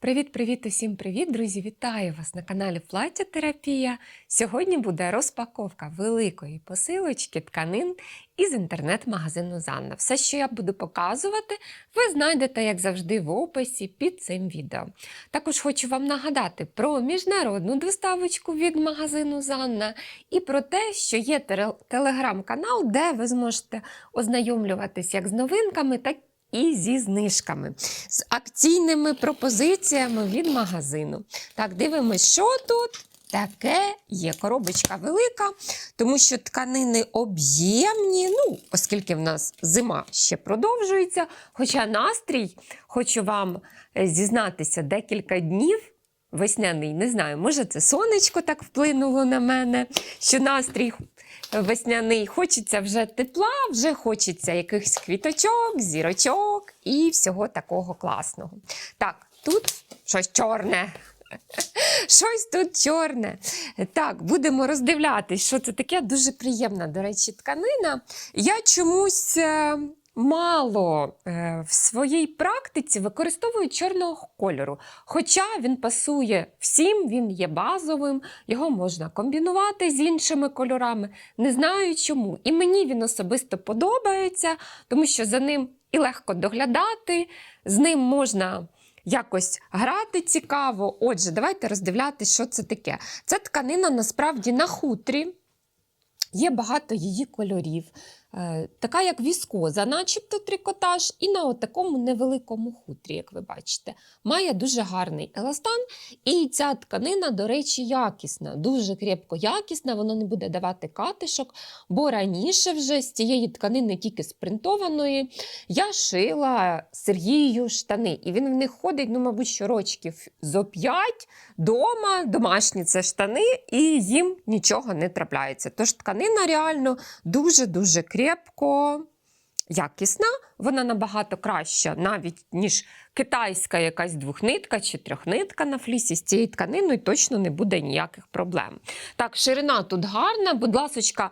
Привіт-привіт, усім привіт, друзі! Вітаю вас на каналі Плаття-терапія. Сьогодні буде розпаковка великої посилочки тканин із інтернет-магазину Занна. Все, що я буду показувати, ви знайдете, як завжди, в описі під цим відео. Також хочу вам нагадати про міжнародну доставочку від магазину Занна і про те, що є телеграм-канал, де ви зможете ознайомлюватись як з новинками, так і зі знижками, з акційними пропозиціями від магазину. Так, дивимось, що тут. Таке є коробочка велика, тому що тканини об'ємні, ну, оскільки в нас зима ще продовжується. Хоча настрій, хочу вам е, зізнатися, декілька днів. Весняний, не знаю, може це сонечко так вплинуло на мене, що настрій весняний, хочеться вже тепла, вже хочеться якихось квіточок, зірочок і всього такого класного. Так, тут щось чорне. Щось тут чорне. Так, будемо роздивлятись, що це таке. Дуже приємна, до речі, тканина. Я чомусь е, мало е, в своїй практиці використовую чорного кольору. Хоча він пасує всім, він є базовим, його можна комбінувати з іншими кольорами. Не знаю чому. І мені він особисто подобається, тому що за ним і легко доглядати, з ним можна якось грати цікаво. Отже, давайте роздивлятися, що це таке. Це тканина насправді на хутрі. Є багато її кольорів. Е, Така як віскоза, начебто трикотаж, і на такому невеликому хутрі, як ви бачите. Має дуже гарний еластан, і ця тканина, до речі, якісна, дуже крепко якісна, вона не буде давати катишок, бо раніше вже з цієї тканини, тільки з принтованої, я шила Сергію штани, і він в них ходить, ну, мабуть, що рочків зо п'ять дома, домашні це штани, і їм нічого не трапляється. Тож тканина реально дуже-дуже крепко. Якісна, вона набагато краща, навіть ніж китайська якась двохнитка чи трьохнитка на флісі. З цією тканиною точно не буде ніяких проблем. Так, ширина тут гарна. Будь ласка,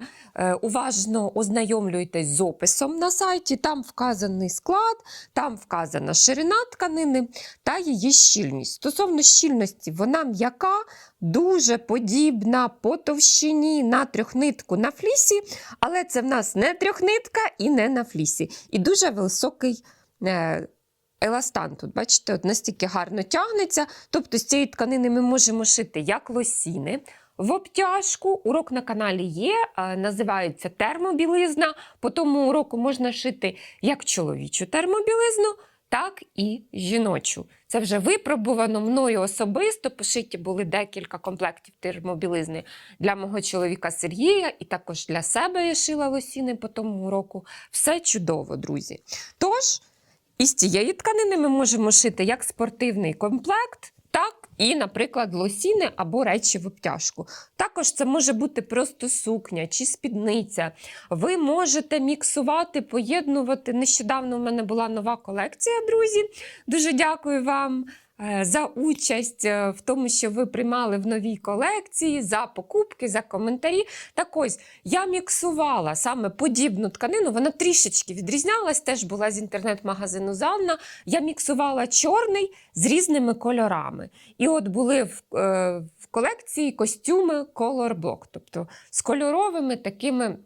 уважно ознайомлюйтесь з описом на сайті. Там вказаний склад, там вказана ширина тканини та її щільність. Стосовно щільності, вона м'яка, дуже подібна по товщині на трьохнитку на флісі, але це в нас не трьохнитка і не на флісі. І дуже високий. е, Еластан тут, бачите, от настільки гарно тягнеться. Тобто з цієї тканини ми можемо шити як лосіни в обтяжку. Урок на каналі є, називається термобілизна. По тому уроку можна шити як чоловічу термобілизну, так і жіночу. Це вже випробувано мною особисто. Пошиті були декілька комплектів термобілизни для мого чоловіка Сергія, і також для себе я шила лосіни по тому року. Все чудово, друзі. Тож. Із цієї тканини ми можемо шити як спортивний комплект, і, наприклад, лосіни або речі в обтяжку. Також це може бути просто сукня чи спідниця. Ви можете міксувати, поєднувати. Нещодавно в мене була нова колекція, друзі. Дуже дякую вам. Е, За участь е, в тому, що ви приймали в новій колекції, за покупки, за коментарі. Так ось я міксувала саме подібну тканину, вона трішечки відрізнялась, теж була з інтернет-магазину Занна. Я міксувала чорний з різними кольорами. І от були в, е, в колекції костюми Color Block, тобто з кольоровими такими.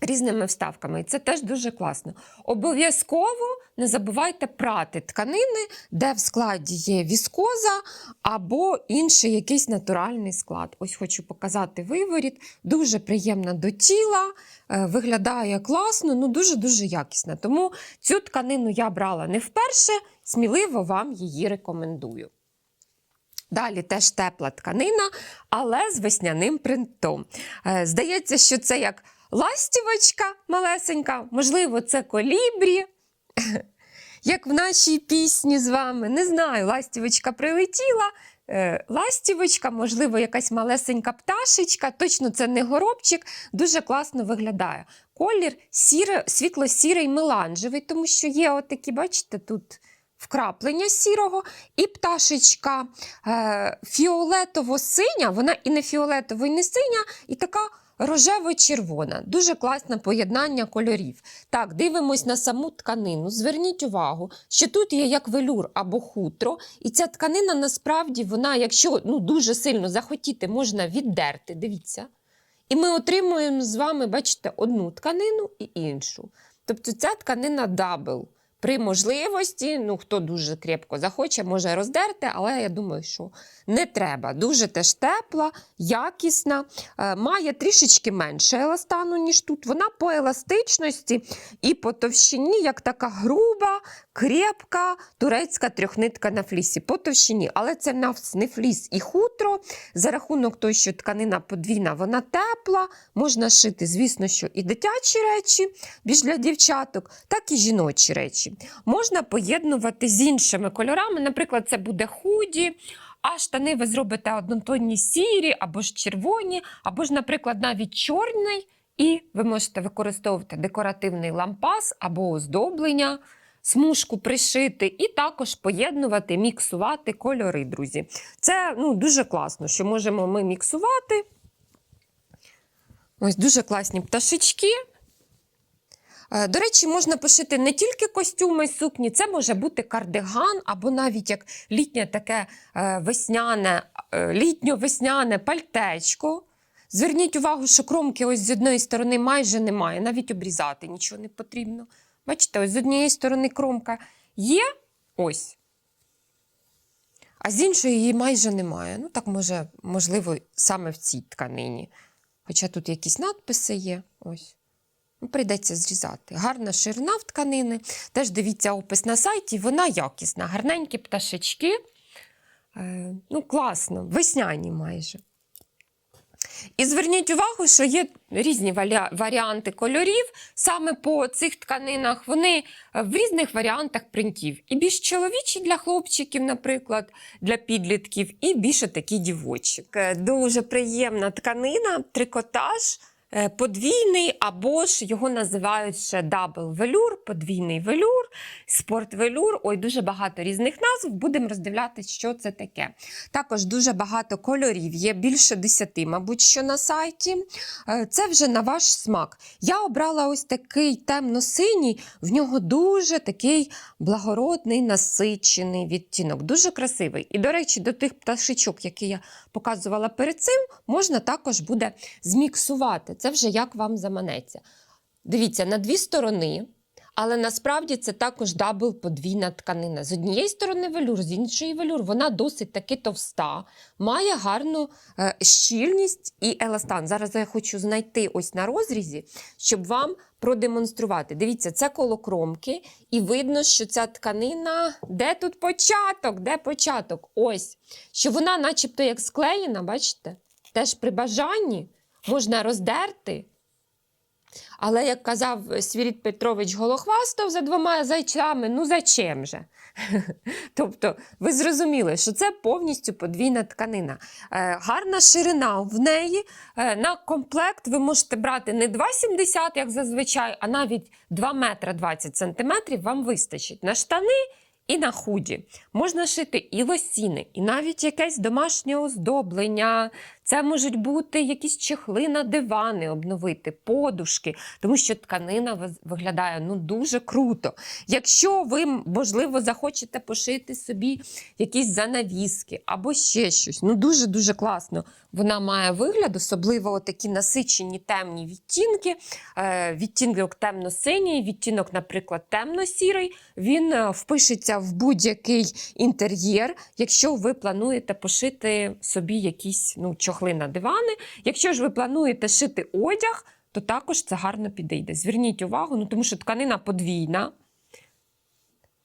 Різними вставками, і це теж дуже класно. Обов'язково не забувайте прати тканини, де в складі є віскоза або інший якийсь натуральний склад. Ось хочу показати виворіт. Дуже приємна до тіла, е, виглядає класно, ну дуже-дуже якісна. Тому цю тканину я брала не вперше, сміливо вам її рекомендую. Далі теж тепла тканина, але з весняним принтом. Е, Здається, що це як ластівочка малесенька, можливо, це колібрі. Як в нашій пісні з вами, не знаю, ластівочка прилетіла, е, ластівочка, можливо, якась малесенька пташечка, точно це не горобчик, дуже класно виглядає. Колір світло-сірий меланжевий, тому що є отакі, бачите, тут вкраплення сірого, і пташечка е, фіолетово-синя, вона і не фіолетово, і не синя, і така рожево-червона. Дуже класне поєднання кольорів. Так, дивимось на саму тканину. Зверніть увагу, що тут є як велюр або хутро, і ця тканина насправді вона, якщо ну, дуже сильно захотіти, можна віддерти. Дивіться. І ми отримуємо з вами, бачите, одну тканину і іншу. Тобто ця тканина дабл. При можливості, ну хто дуже крепко захоче, може роздерти, але я думаю, що не треба. Дуже теж тепла, якісна, е, має трішечки менше еластану, ніж тут. Вона по еластичності і по товщині, як така груба, крепка турецька трьохнитка на флісі. По товщині. Але це нас не фліс і хутро. За рахунок того, що тканина подвійна, вона тепла, можна шити, звісно, що і дитячі речі більш для дівчаток, так і жіночі речі. Можна поєднувати з іншими кольорами. Наприклад, це буде худі, а штани ви зробите однотонні сірі, або ж червоні, або ж, наприклад, навіть чорний. І ви можете використовувати декоративний лампас або оздоблення, смужку пришити, і також поєднувати, міксувати кольори, друзі. Це ну, дуже класно, що можемо ми міксувати. Ось дуже класні пташечки. Е, До речі, можна пошити не тільки костюми сукні, це може бути кардиган, або навіть як літнє таке е, весняне, е, літньо-весняне пальтечко. Зверніть увагу, що кромки ось з одної сторони майже немає, навіть обрізати нічого не потрібно. Бачите, ось з однієї сторони кромка є ось. А з іншої її майже немає. Ну, так може, можливо, саме в цій тканині. Хоча тут якісь надписи є. Ось. Ну, Прийдеться зрізати. Гарна ширина в тканини. Теж дивіться опис на сайті, вона якісна. Гарненькі пташечки. Е, ну, класно, весняні майже. І зверніть увагу, що є різні варіанти кольорів. Саме по цих тканинах вони е, в різних варіантах принтів. І більш чоловічі для хлопчиків, наприклад, для підлітків, і більше такі дівочі. Е, Дуже приємна тканина, трикотаж. Е, Подвійний або ж його називають ще дабл велюр, подвійний велюр, спорт велюр. Ой, дуже багато різних назв. Будемо роздивлятися, що це таке. Також дуже багато кольорів, є більше 10, мабуть, що на сайті. Е, Це вже на ваш смак. Я обрала ось такий темно-синій, в нього дуже такий благородний, насичений відтінок, дуже красивий. І, до речі, до тих пташечок, які я показувала перед цим, можна також буде зміксувати. Це вже як вам заманеться. Дивіться, на дві сторони. Але насправді це також дабл подвійна тканина. З однієї сторони велюр, з іншої велюр. Вона досить таки товста, має гарну е, щільність і еластан. Зараз я хочу знайти ось на розрізі, щоб вам продемонструвати. Дивіться, це коло кромки, і видно, що ця тканина. Де тут початок? Де початок? Ось. Що вона, начебто, як склеєна, бачите? Теж при бажанні можна роздерти. Але, як казав Свіріт Петрович Голохвастов за двома зайчами, ну зачем же? тобто, ви зрозуміли, що це повністю подвійна тканина. Е, гарна ширина в неї. Е, на комплект ви можете брати не 2,70, як зазвичай, а навіть 2 метра 20 сантиметрів вам вистачить на штани. І на худі можна шити і лосіни, і навіть якесь домашнє оздоблення. Це можуть бути якісь чехли на дивани, обновити, подушки, тому що тканина виглядає ну дуже круто. Якщо ви, можливо, захочете пошити собі якісь занавіски або ще щось, ну дуже дуже класно. Вона має вигляд, особливо такі насичені темні відтінки. Е, відтінок темно-синій, відтінок, наприклад, темно-сірий. Він е, впишеться в будь-який інтер'єр, якщо ви плануєте пошити собі якісь ну, чохли на дивани. Якщо ж ви плануєте шити одяг, то також це гарно підійде. Зверніть увагу, ну, тому що тканина подвійна.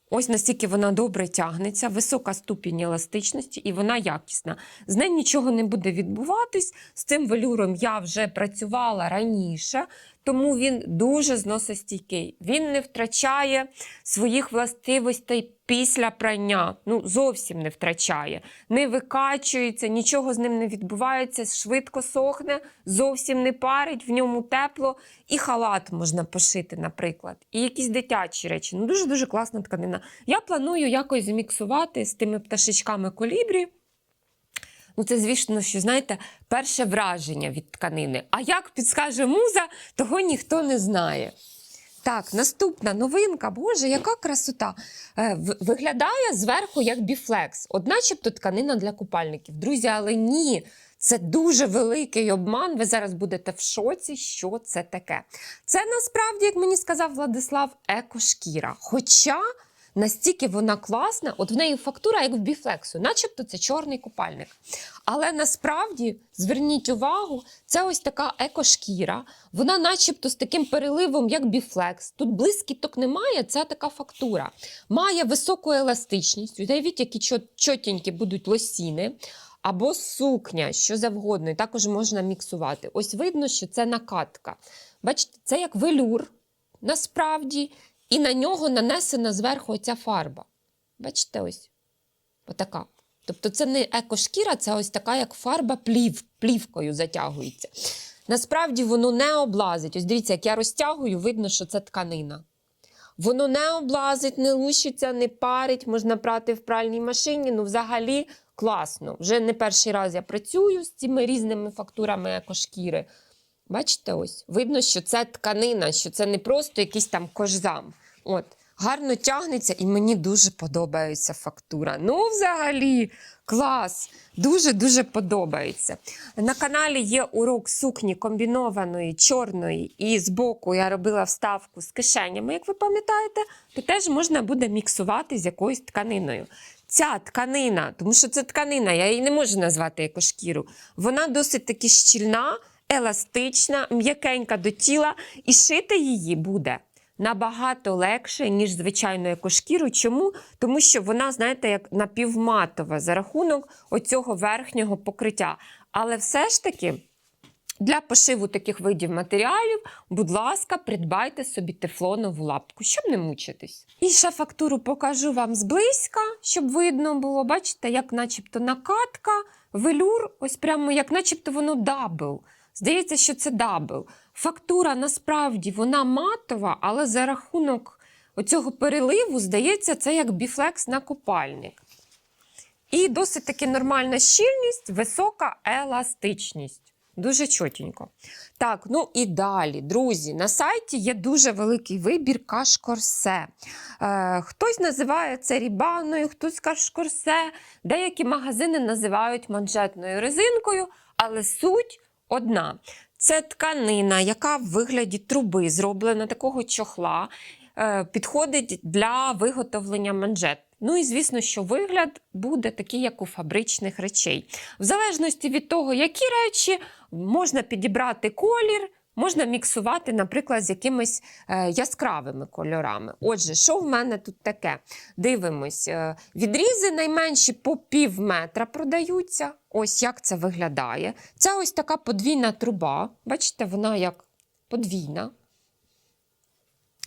Ось настільки вона добре тягнеться, висока ступінь еластичності, і вона якісна. З нею нічого не буде відбуватись. З цим велюром я вже працювала раніше, тому він дуже зносостійкий. Він не втрачає своїх властивостей після прання. Ну, зовсім не втрачає. Не викачується, нічого з ним не відбувається, швидко сохне, зовсім не парить, в ньому тепло. І халат можна пошити, наприклад, і якісь дитячі речі. Ну, дуже-дуже класна тканина. Я планую якось зміксувати з тими пташечками колібрі. Ну, це, звісно, що знаєте, перше враження від тканини. А як підскаже муза, того ніхто не знає. Так, наступна новинка, боже, яка красота. Е, виглядає зверху як біфлекс, от начебто тканина для купальників. Друзі, але ні. Це дуже великий обман. Ви зараз будете в шоці, що це таке. Це насправді, як мені сказав Владислав, екошкіра. Хоча настільки вона класна, от в неї фактура, як в біфлексу, начебто це чорний купальник. Але насправді зверніть увагу, це ось така екошкіра. Вона, начебто, з таким переливом, як біфлекс. Тут блискіток немає, це така фактура. Має високу еластичність. Уявіть, які чот- чотенькі будуть лосіни. Або сукня, що завгодно, і також можна міксувати. Ось видно, що це накатка. Бачите, це як велюр, насправді, і на нього нанесена зверху оця фарба. Бачите, ось отака. Тобто це не екошкіра, це ось така, як фарба плів, плівкою затягується. Насправді воно не облазить. Ось дивіться, як я розтягую, видно, що це тканина. Воно не облазить, не лущиться, не парить, можна прати в пральній машині. Ну, взагалі класно. Вже не перший раз я працюю з цими різними фактурами екошкіри. Бачите, ось видно, що це тканина, що це не просто якийсь там кожзам. От, гарно тягнеться, і мені дуже подобається фактура. Ну, взагалі, клас! Дуже-дуже подобається. На каналі є урок сукні комбінованої, чорної, і збоку я робила вставку з кишенями, як ви пам'ятаєте, то теж можна буде міксувати з якоюсь тканиною. Ця тканина, тому що це тканина, я її не можу назвати екошкіру, вона досить таки щільна, еластична, м'якенька до тіла, і шити її буде набагато легше, ніж звичайну екошкіру. Чому? Тому що вона, знаєте, як напівматова за рахунок оцього верхнього покриття. Але все ж таки. Для пошиву таких видів матеріалів, будь ласка, придбайте собі тефлонову лапку, щоб не мучитись. І ще фактуру покажу вам зблизька, щоб видно було. Бачите, як начебто накатка, велюр, ось прямо як начебто воно дабл. Здається, що це дабл. Фактура насправді вона матова, але за рахунок оцього переливу, здається, це як біфлекс на купальник. І досить таки нормальна щільність, висока еластичність. Дуже чотенько. Так, ну і далі, друзі, на сайті є дуже великий вибір каш-корсе. Е, хтось називає це рібаною, хтось каш-корсе. Деякі магазини називають манжетною резинкою, але суть одна. Це тканина, яка в вигляді труби зроблена такого чохла, е, підходить для виготовлення манжет. Ну і звісно, що вигляд буде такий, як у фабричних речей. В залежності від того, які речі можна підібрати колір, можна міксувати, наприклад, з якимись е, яскравими кольорами. Отже, що в мене тут таке? Дивимось, е, відрізи найменші по пів метра продаються. Ось як це виглядає. Це ось така подвійна труба. Бачите, вона як подвійна.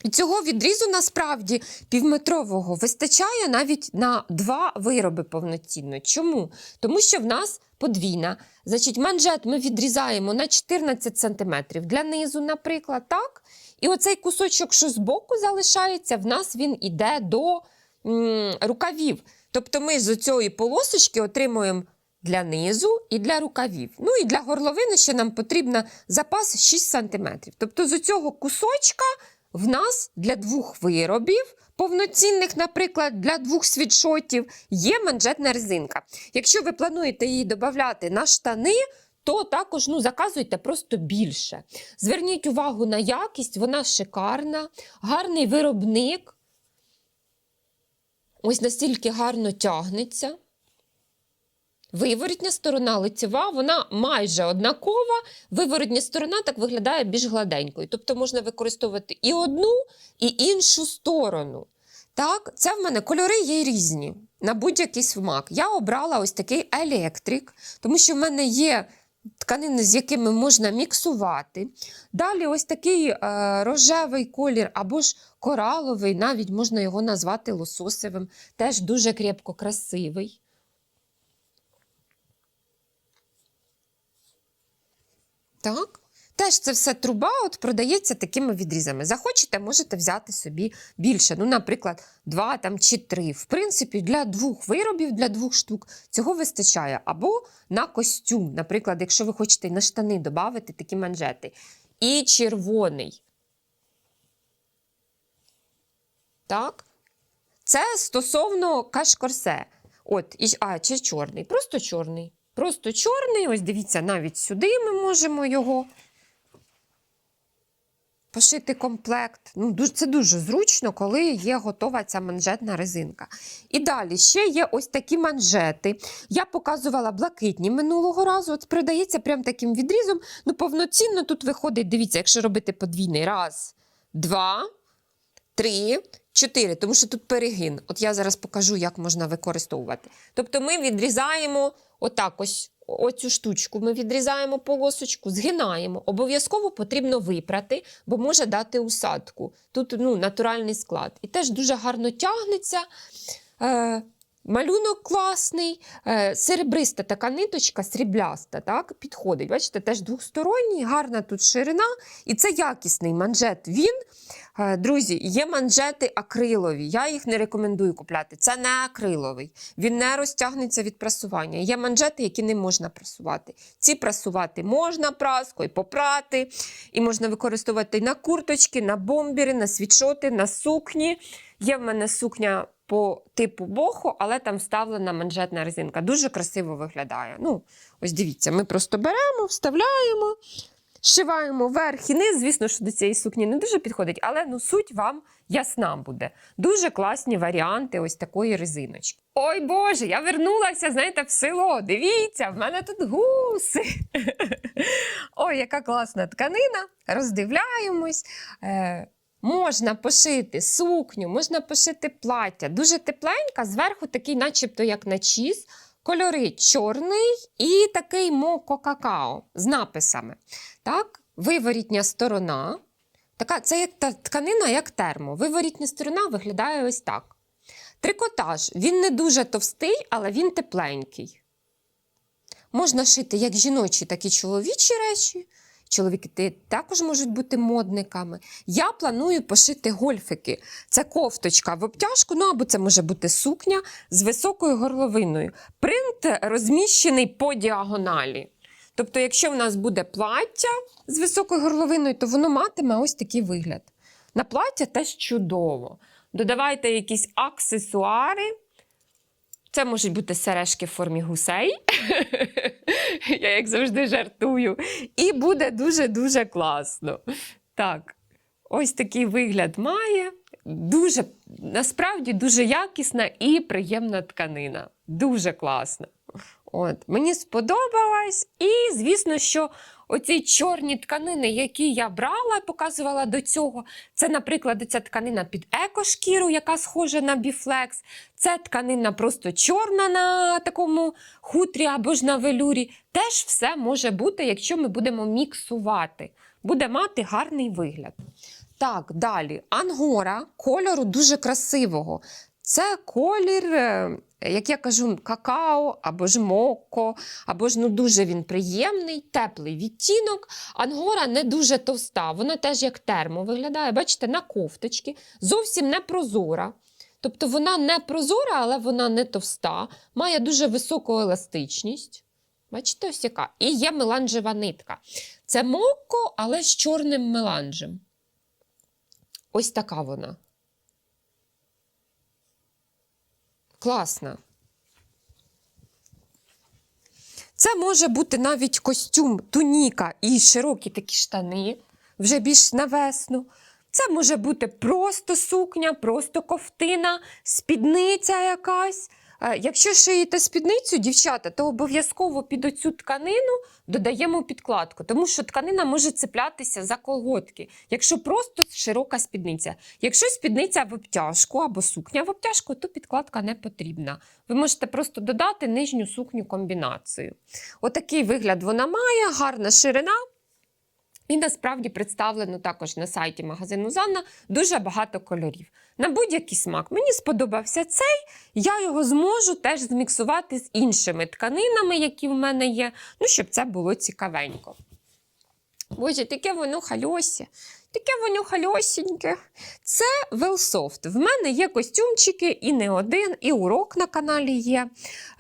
І цього відрізу насправді півметрового вистачає навіть на два вироби повноцінно. Чому? Тому що в нас подвійна. Значить, манжет ми відрізаємо на 14 см для низу, наприклад, так? І оцей кусочок, що збоку залишається, в нас він іде до м, рукавів. Тобто ми з цієї полосочки отримуємо для низу і для рукавів. Ну і для горловини ще нам потрібен запас 6 см. Тобто з цього кусочка в нас для двох виробів, повноцінних, наприклад, для двох світшотів, є манжетна резинка. Якщо ви плануєте її додати на штани, то також ну, заказуйте просто більше. Зверніть увагу на якість, вона шикарна, гарний виробник. Ось настільки гарно тягнеться. Виворотня сторона лицева, вона майже однакова. Виворотня сторона так виглядає більш гладенькою. Тобто можна використовувати і одну, і іншу сторону. Так, це в мене кольори є різні на будь-який смак. Я обрала ось такий електрик, тому що в мене є тканини, з якими можна міксувати. Далі ось такий е, рожевий колір або ж кораловий, навіть можна його назвати лососевим, теж дуже крепко красивий. Так? Теж це все труба от продається такими відрізами. Захочете, можете взяти собі більше. Ну, наприклад, два там, чи три. В принципі, для двох виробів, для двох штук цього вистачає. Або на костюм. Наприклад, якщо ви хочете на штани додати такі манжети. І червоний. Так? Це стосовно кашкорсе. От, і, а, чи чорний. Просто чорний. Просто чорний. Ось дивіться, навіть сюди ми можемо його пошити комплект. Ну, це дуже зручно, коли є готова ця манжетна резинка. І далі ще є ось такі манжети. Я показувала блакитні минулого разу. От продається прям таким відрізом. Ну, повноцінно тут виходить, дивіться, якщо робити подвійний. Раз, два, три, чотири. Тому що тут перегин. От я зараз покажу, як можна використовувати. Тобто ми відрізаємо отак ось. Оцю штучку ми відрізаємо полосочку, згинаємо. Обов'язково потрібно випрати, бо може дати усадку. Тут ну, натуральний склад. І теж дуже гарно тягнеться. Е, малюнок класний, е, серебриста така ниточка, срібляста, так, підходить. Бачите, теж двосторонній, гарна тут ширина. І це якісний манжет. Він, е, друзі, є манжети акрилові. Я їх не рекомендую купляти. Це не акриловий. Він не розтягнеться від прасування. Є манжети, які не можна прасувати. Ці прасувати можна праскою, попрати. І можна використовувати на курточки, на бомбери, на світшоти, на сукні. Є в мене сукня по типу боху, але там вставлена манжетна резинка. Дуже красиво виглядає. Ну, ось дивіться, ми просто беремо, вставляємо, шиваємо верх і низ. Звісно, що до цієї сукні не дуже підходить, але ну, суть вам ясна буде. Дуже класні варіанти ось такої резиночки. Ой Боже, я вернулася, знаєте, в село. Дивіться, в мене тут гуси. Ой, яка класна тканина. Роздивляємось. Можна пошити сукню, можна пошити плаття. Дуже тепленька, зверху такий, начебто, як начіс. Кольори чорний і такий моко-какао з написами. Так, Виворітня сторона. Така, це як та тканина, як термо. Виворітня сторона виглядає ось так. Трикотаж. Він не дуже товстий, але він тепленький. Можна шити як жіночі, так і чоловічі речі. Чоловіки також можуть бути модниками. Я планую пошити гольфики. Це кофточка в обтяжку, ну або це може бути сукня з високою горловиною. Принт розміщений по діагоналі. Тобто, якщо в нас буде плаття з високою горловиною, то воно матиме ось такий вигляд. На плаття теж чудово. Додавайте якісь аксесуари. Це можуть бути сережки в формі гусей. Я, як завжди, жартую. І буде дуже-дуже класно. Так, ось такий вигляд має. Дуже, насправді, дуже якісна і приємна тканина. Дуже класна. От, мені сподобалось. І, звісно, що оці чорні тканини, які я брала, показувала до цього, це, наприклад, ця тканина під екошкіру, яка схожа на біфлекс. Це тканина просто чорна на такому хутрі або ж на велюрі. Теж все може бути, якщо ми будемо міксувати. Буде мати гарний вигляд. Так, далі. Ангора кольору дуже красивого. Це колір, е, як я кажу, какао або ж мокко, або ж ну дуже він приємний, теплий відтінок. Ангора не дуже товста, вона теж як термо виглядає. Бачите, на кофточки, зовсім не прозора. Тобто вона не прозора, але вона не товста, має дуже високу еластичність. Бачите, ось яка. І є меланжева нитка. Це мокко, але з чорним меланжем. Ось така вона. Класна. Це може бути навіть костюм, туніка і широкі такі штани, вже більш на весну. Це може бути просто сукня, просто ковтина, спідниця якась. Е, Якщо шиєте спідницю, дівчата, то обов'язково під оцю тканину додаємо підкладку, тому що тканина може цеплятися за колготки, якщо просто широка спідниця. Якщо спідниця в обтяжку або сукня в обтяжку, то підкладка не потрібна. Ви можете просто додати нижню сукню комбінацію. Отакий вигляд вона має, гарна ширина. І насправді представлено також на сайті магазину Занна дуже багато кольорів. На будь-який смак. Мені сподобався цей, я його зможу теж зміксувати з іншими тканинами, які в мене є, ну, щоб це було цікавенько. Боже, таке воно хальося. Таке воно хальосіньке. Це Велсофт. В мене є костюмчики і не один, і урок на каналі є.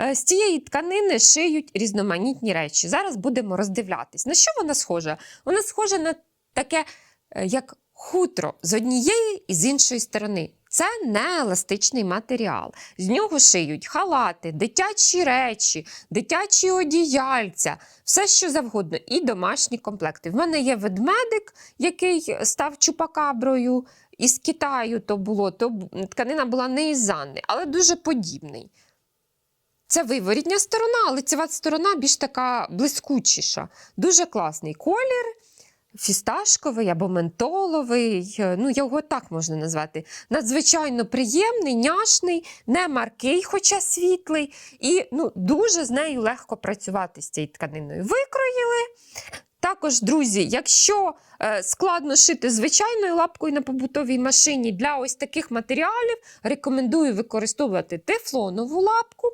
Е, З цієї тканини шиють різноманітні речі. Зараз будемо роздивлятись. На що вона схожа? Вона схожа на таке, е, як хутро з однієї і з іншої сторони. Це не еластичний матеріал. З нього шиють халати, дитячі речі, дитячі одіяльця, все що завгодно, і домашні комплекти. В мене є ведмедик, який став чупакаброю. Із Китаю то було, то тканина була не із Анни, але дуже подібний. Це виворітня сторона, ця сторона більш така блискучіша. Дуже класний колір, фісташковий або ментоловий, е, ну його так можна назвати. Надзвичайно приємний, няшний, не маркий, хоча світлий, і ну, дуже з нею легко працювати з цією тканиною. Викроїли. Також, друзі, якщо е, складно шити звичайною лапкою на побутовій машині, для ось таких матеріалів рекомендую використовувати тефлонову лапку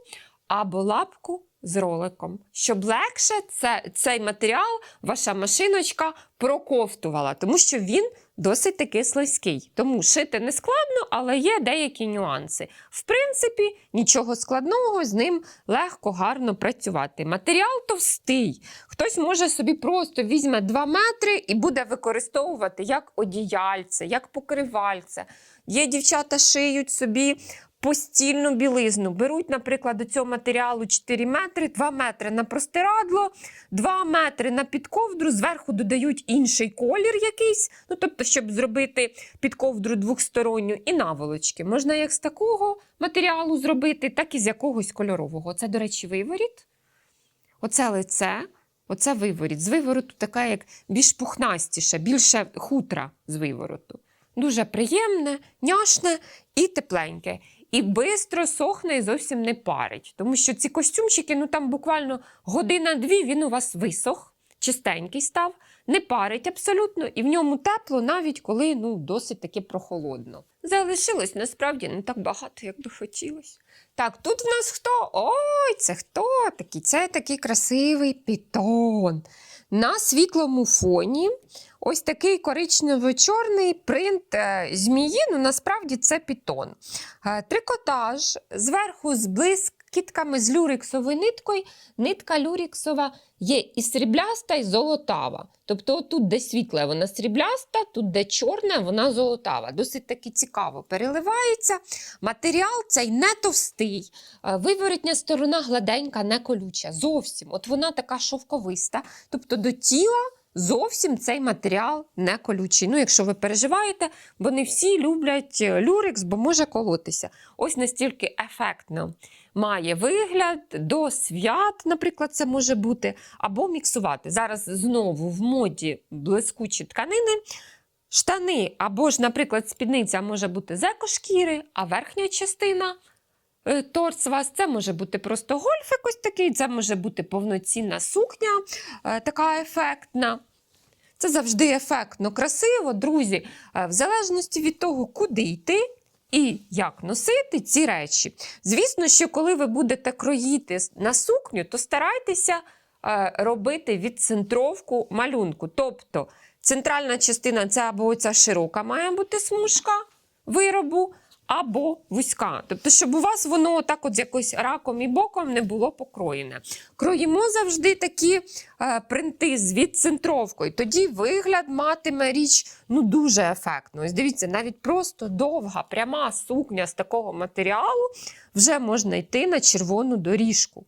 або лапку з роликом, щоб легше це, цей матеріал ваша машиночка проковтувала, тому що він досить таки слизький. Тому шити не складно, але є деякі нюанси. В принципі, нічого складного, з ним легко, гарно працювати. Матеріал товстий. Хтось може собі просто візьме 2 метри і буде використовувати як одіяльце, як покривальце. Є дівчата шиють собі постільну білизну. Беруть, наприклад, до цього матеріалу 4 метри, 2 метри на простирадло, 2 метри на підковдру, зверху додають інший колір якийсь, ну тобто, щоб зробити підковдру двохсторонню, і наволочки. Можна як з такого матеріалу зробити, так і з якогось кольорового. Це, до речі, виворіт. Оце лице, оце виворіт. З вивороту така як більш пухнастіша, більше хутра з вивороту. Дуже приємне, няшне і тепленьке. І бистро сохне і зовсім не парить. Тому що ці костюмчики, ну там буквально година-дві він у вас висох, чистенький став, не парить абсолютно, і в ньому тепло, навіть коли ну, досить таки прохолодно. Залишилось насправді не так багато, як би хотілося. Так, тут в нас хто? Ой, це хто такий? Це такий красивий пітон. На світлому фоні ось такий коричнево-чорний принт е, змії, ну насправді це пітон. Е, Трикотаж зверху з блискітками з люрексовою ниткою. Нитка люрексова є і срібляста, і золотава. Тобто тут, де світле, вона срібляста, тут, де чорне, вона золотава. Досить таки цікаво переливається. Матеріал цей не товстий, е, виворотня сторона гладенька, не колюча. Зовсім. От вона така шовковиста. Тобто до тіла зовсім цей матеріал не колючий. Ну, якщо ви переживаєте, бо не всі люблять е, люрекс, бо може колотися. Ось настільки ефектно має вигляд до свят, наприклад, це може бути, або міксувати. Зараз знову в моді блискучі тканини. Штани або ж, наприклад, спідниця може бути з екошкіри, а верхня частина е, торс вас це може бути просто гольф якось такий, це може бути повноцінна сукня, е, така ефектна. Це завжди ефектно, красиво, друзі, Е, в залежності від того, куди йти і як носити ці речі. Звісно, що коли ви будете кроїти на сукню, то старайтеся робити відцентровку малюнку. Тобто центральна частина це або оця широка має бути смужка виробу, або вузька. Тобто, щоб у вас воно так от якось раком і боком не було покроєне. Кроїмо завжди такі е, принти з відцентровкою. Тоді вигляд матиме річ ну, дуже ефектно. Ось дивіться, навіть просто довга, пряма сукня з такого матеріалу вже можна йти на червону доріжку.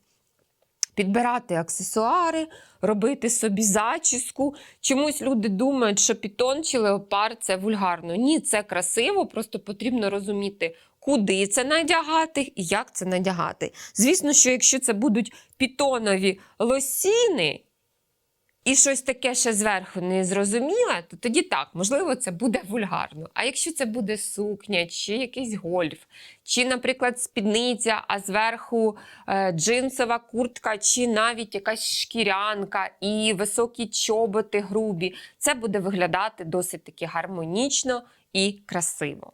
Підбирати аксесуари, робити собі зачіску. Чомусь люди думають, що пітон чи леопард це вульгарно. Ні, це красиво, просто потрібно розуміти, куди це надягати і як це надягати. Звісно, що якщо це будуть пітонові лосіни, і щось таке ще зверху незрозуміле, то тоді так, можливо, це буде вульгарно. А якщо це буде сукня, чи якийсь гольф, чи, наприклад, спідниця, а зверху е, джинсова куртка, чи навіть якась шкірянка і високі чоботи грубі, це буде виглядати досить таки гармонічно і красиво.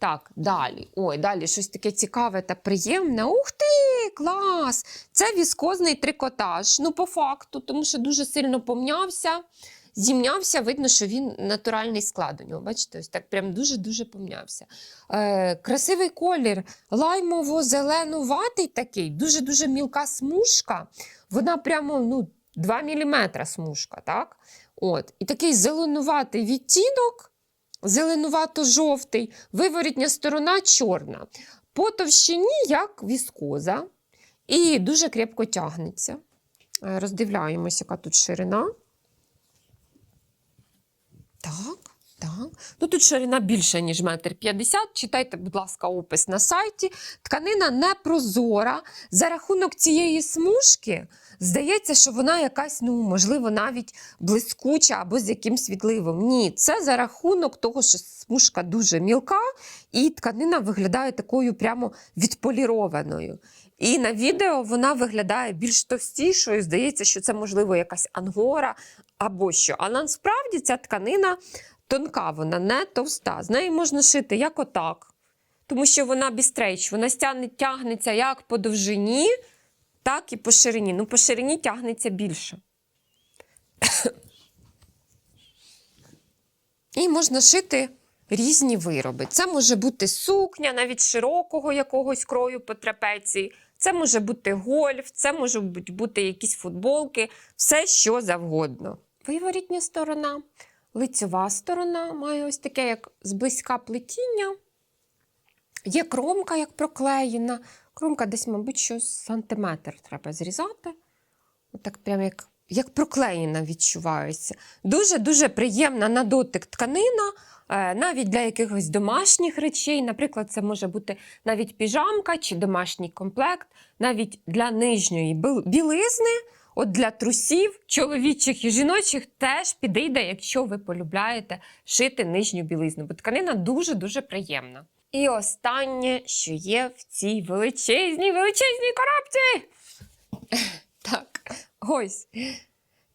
Так, далі. Ой, далі щось таке цікаве та приємне. Ух ти, клас! Це віскозний трикотаж. Ну, по факту, тому що дуже сильно помнявся. зімнявся, видно, що він натуральний склад у нього. Бачите, ось так прям дуже-дуже помнявся. Е, красивий колір, лаймово-зеленуватий такий, дуже-дуже мілка смужка. Вона прямо ну, 2 мм смужка. так? От. І такий зеленуватий відтінок, зеленувато-жовтий, виворітня сторона чорна. По товщині, як віскоза, і дуже крепко тягнеться. Роздивляємося, Роздивляємось, яка тут ширина. Так, так. Ну тут ширина більша, ніж метр п'ятдесят. Читайте, будь ласка, опис на сайті. Тканина не прозора. За рахунок цієї смужки здається, що вона якась, ну, можливо, навіть блискуча або з якимсь відливом. Ні, це за рахунок того, що смужка дуже мілка, і тканина виглядає такою прямо відполірованою. І на відео вона виглядає більш товстішою. Здається, що це, можливо, якась ангора або що. А насправді ця тканина тонка, вона не товста. З неї можна шити як отак. Тому що вона бістрейч, вона стягне, тягнеться як по довжині, так і по ширині. Ну, по ширині тягнеться більше. І можна шити різні вироби. Це може бути сукня, навіть широкого якогось крою по трапеції. Це може бути гольф, це можуть бути якісь футболки, все що завгодно. Виворітня сторона, лицьова сторона має ось таке, як зблизька плетіння. Є кромка, як проклеєна. Кромка десь, мабуть, щось сантиметр треба зрізати. Отак прям як, як проклеєна відчувається. Дуже-дуже приємна на дотик тканина, е, навіть для якихось домашніх речей. Наприклад, це може бути навіть піжамка чи домашній комплект, навіть для нижньої білизни. От для трусів, чоловічих і жіночих теж підійде, якщо ви полюбляєте шити нижню білизну, бо тканина дуже-дуже приємна. І останнє, що є в цій величезній, величезній коробці. Так, ось.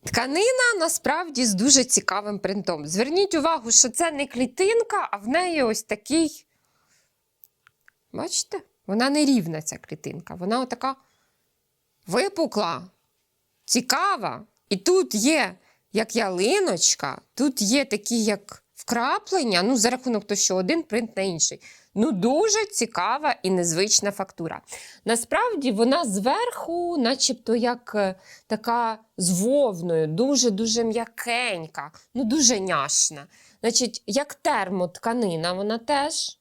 Тканина насправді з дуже цікавим принтом. Зверніть увагу, що це не клітинка, а в неї ось такий. Бачите? Вона не рівна, ця клітинка. Вона отака випукла, цікава. І тут є як ялиночка, тут є такі як вкраплення, ну, за рахунок того, що один принт на інший. Ну, дуже цікава і незвична фактура. Насправді вона зверху, начебто, як е, така з вовною, дуже-дуже м'якенька, ну дуже няшна. Значить, як термотканина, вона теж.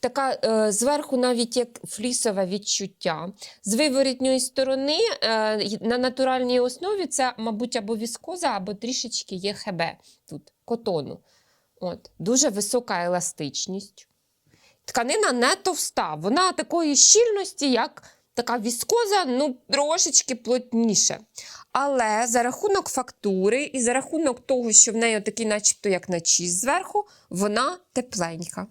Така е, зверху навіть як флісове відчуття. З виворітньої сторони е, на натуральній основі це, мабуть, або віскоза, або трішечки є ХБ тут, котону. От. Дуже висока еластичність. Тканина не товста, вона такої щільності, як така віскоза, ну трошечки плотніше. Але за рахунок фактури і за рахунок того, що в неї такий, начебто, як начіс зверху, вона тепленька.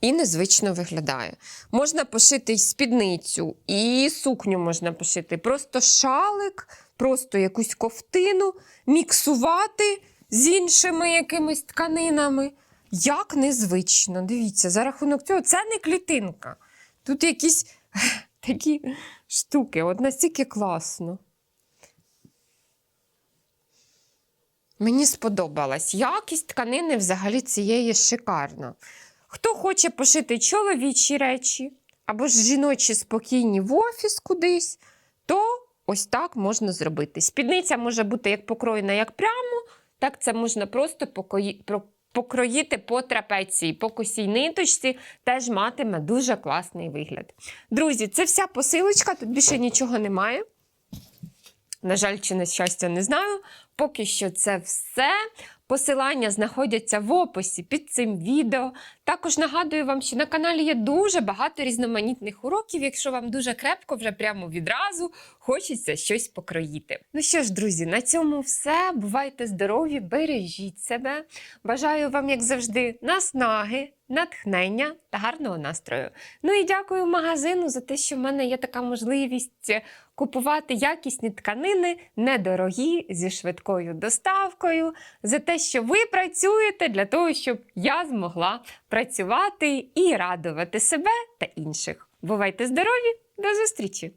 І незвично виглядає. Можна пошити й спідницю, і сукню можна пошити. Просто шалик, просто якусь ковтину, міксувати з іншими якимись тканинами. Як незвично. Дивіться, за рахунок цього це не клітинка. Тут якісь такі штуки. От настільки класно. Мені сподобалась. Якість тканини взагалі цієї шикарна. Хто хоче пошити чоловічі речі або ж жіночі спокійні в офіс кудись, то ось так можна зробити. Спідниця може бути як покроєна, як прямо, так це можна просто покроїти по трапеції, по косій ниточці, теж матиме дуже класний вигляд. Друзі, це вся посилочка, тут більше нічого немає. На жаль, чи на щастя, не знаю. Поки що це все. Посилання знаходяться в описі під цим відео. Також нагадую вам, що на каналі є дуже багато різноманітних уроків, якщо вам дуже крепко, вже прямо відразу хочеться щось покроїти. Ну що ж, друзі, на цьому все. Бувайте здорові, бережіть себе. Бажаю вам, як завжди, наснаги, натхнення та гарного настрою. Ну і дякую магазину за те, що в мене є така можливість купувати якісні тканини, недорогі, зі швидкою доставкою, за те, що ви працюєте для того, щоб я змогла працювати і радувати себе та інших. Бувайте здорові! До зустрічі!